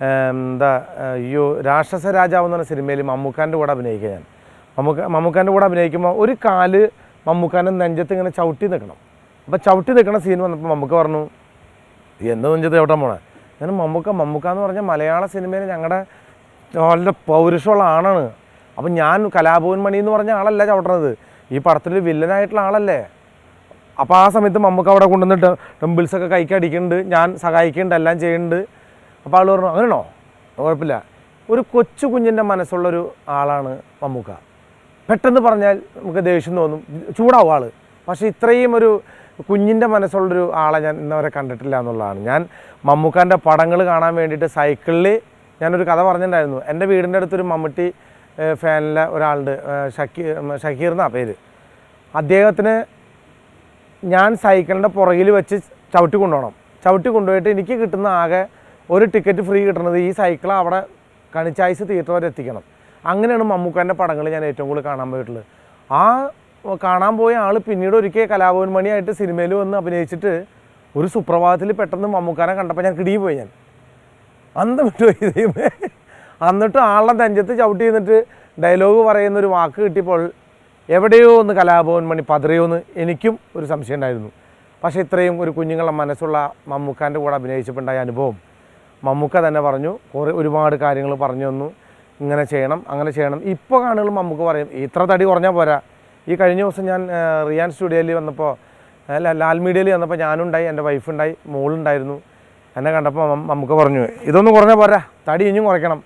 എന്താ അയ്യോ രാക്ഷസ രാജാവ് എന്ന് പറഞ്ഞ സിനിമയിൽ മമ്മൂക്കാന്റെ കൂടെ അഭിനയിക്കുക ഞാൻ. മമ്മൂക്ക മമ്മൂക്കാന്റെ കൂടെ അഭിനയിക്കുമ്പോൾ ഒരു കാൽ മമ്മൂക്കാന്റെ നെഞ്ചത്ത് ഇങ്ങനെ ചവിട്ടി നിൽക്കണം. അപ്പോൾ ചവിട്ടി നിൽക്കുന്ന സീൻ വന്നപ്പോൾ മമ്മൂക്ക പറഞ്ഞു എന്ത് നെഞ്ചത്ത് ചവിട്ടാൻ പോണേ? ഞാൻ മമ്മൂക്ക മമ്മൂക്ക എന്ന് പറഞ്ഞാൽ മലയാള സിനിമയിൽ ഞങ്ങളുടെ വളരെ പൗരുഷമുള്ള ആണാണ് അപ്പം ഞാൻ കലാഭവൻ മണി എന്ന് പറഞ്ഞ ആളല്ല ചവിട്ടണത്. ഈ പടത്തിൽ വില്ലനായിട്ടുള്ള ആളല്ലേ? അപ്പോൾ ആ സമയത്ത് മമ്മൂക്ക അവിടെ കൊണ്ടുവന്നിട്ട് ടെമ്പിൾസൊക്കെ കൈക്ക് അടിക്കുന്നുണ്ട്. ഞാൻ സഹായിക്കുന്നുണ്ട് എല്ലാം ചെയ്യുന്നുണ്ട്. അപ്പോൾ ആൾ പറഞ്ഞു അങ്ങനെയാണോ? കുഴപ്പമില്ല. ഒരു കൊച്ചു കുഞ്ഞിന്റെ മനസ്സുള്ളൊരു ആളാണ് മമ്മൂക്ക. പെട്ടെന്ന് പറഞ്ഞാൽ നമുക്ക് ദേഷ്യം തോന്നും ചൂടാവും ആൾ പക്ഷേ ഇത്രയും ഒരു കുഞ്ഞിന്റെ മനസ്സുള്ളൊരു ആളെ ഞാൻ ഇന്നവരെ കണ്ടിട്ടില്ല എന്നുള്ളതാണ്. ഞാൻ മമ്മൂക്കാന്റെ പടങ്ങൾ കാണാൻ വേണ്ടിയിട്ട് സൈക്കിളിൽ ഞാനൊരു കഥ പറഞ്ഞിട്ടുണ്ടായിരുന്നു. എന്റെ വീടിന്റെ അടുത്തൊരു മമ്മൂട്ടി ഫാനിലെ ഒരാളുണ്ട് ഷക്കീർ ഷക്കീർ എന്നാ പേര്. അദ്ദേഹത്തിന് ഞാൻ സൈക്കിളിന്റെ പുറകിൽ വെച്ച് ചവിട്ടി കൊണ്ടുപോകണം. ചവിട്ടി കൊണ്ടുപോയിട്ട് എനിക്ക് കിട്ടുന്ന ആകെ ഒരു ടിക്കറ്റ് ഫ്രീ കിട്ടണത് ഈ സൈക്കിൾ അവിടെ കണിച്ചായ്സ് തിയേറ്റർ വരെ എത്തിക്കണം. അങ്ങനെയാണ് മമ്മൂക്കാന്റെ പടങ്ങൾ ഞാൻ ഏറ്റവും കൂടുതൽ കാണാൻ പോയിട്ടുള്ളത്. ആ കാണാൻ പോയ ആൾ പിന്നീട് ഒരിക്കൽ കലാഭവൻ മണിയായിട്ട് സിനിമയിൽ വന്ന് അഭിനയിച്ചിട്ട് ഒരു സുപ്രഭാതത്തിൽ പെട്ടെന്ന് മമ്മൂക്കാനെ കണ്ടപ്പോൾ ഞാൻ കിടിയും പോയി ഞാൻ. അന്ന് വിട്ടുപോയി എന്നിട്ട് ആളുടെ നെഞ്ചത്ത് ചവിട്ടി നിന്നിട്ട് ഡയലോഗ് പറയുന്ന ഒരു വാക്ക് കിട്ടിയപ്പോൾ എവിടെയോ ഒന്ന് കലാഭവൻ മണി പതറിയോ എന്ന് എനിക്കും ഒരു സംശയം ഉണ്ടായിരുന്നു. പക്ഷേ ഇത്രയും ഒരു കുഞ്ഞുങ്ങളുടെ മനസ്സുള്ള മമ്മൂക്കാന്റെ കൂടെ അഭിനയിച്ചപ്പോൾ ഉണ്ടായ അനുഭവം മമ്മൂക്ക തന്നെ പറഞ്ഞു കുറേ ഒരുപാട് കാര്യങ്ങൾ പറഞ്ഞു തന്നു. ഇങ്ങനെ ചെയ്യണം അങ്ങനെ ചെയ്യണം. ഇപ്പോൾ കാണുകൾ മമ്മൂക്ക പറയും ഇത്ര തടി കുറഞ്ഞാൽ പോരാ. ഈ കഴിഞ്ഞ ദിവസം ഞാൻ റിയാൻ സ്റ്റുഡിയോയിൽ വന്നപ്പോൾ അല്ല ലാൽ മീഡിയയിൽ വന്നപ്പോൾ ഞാനുണ്ടായി എന്റെ വൈഫുണ്ടായി മോളുണ്ടായിരുന്നു. എന്നെ കണ്ടപ്പോൾ മമ്മൂക്ക പറഞ്ഞു ഇതൊന്നും കുറഞ്ഞാൽ പോരാ തടി ഇനിയും കുറയ്ക്കണം.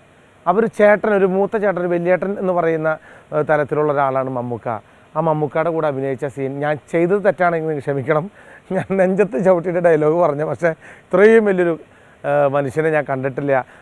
അവർ ചേട്ടൻ ഒരു മൂത്ത ചേട്ടൻ ഒരു വലിയേട്ടൻ എന്ന് പറയുന്ന തരത്തിലുള്ള ഒരാളാണ് മമ്മൂക്ക. ആ മമ്മൂക്കയുടെ കൂടെ അഭിനയിച്ച സീൻ ഞാൻ ചെയ്തത് തെറ്റാണെങ്കിൽ ക്ഷമിക്കണം. ഞാൻ നെഞ്ചത്ത് ചവിട്ടിയുടെ ഡയലോഗ് പറഞ്ഞു പക്ഷേ ഇത്രയും വലിയൊരു മനുഷ്യനെ ഞാൻ കണ്ടിട്ടില്ല.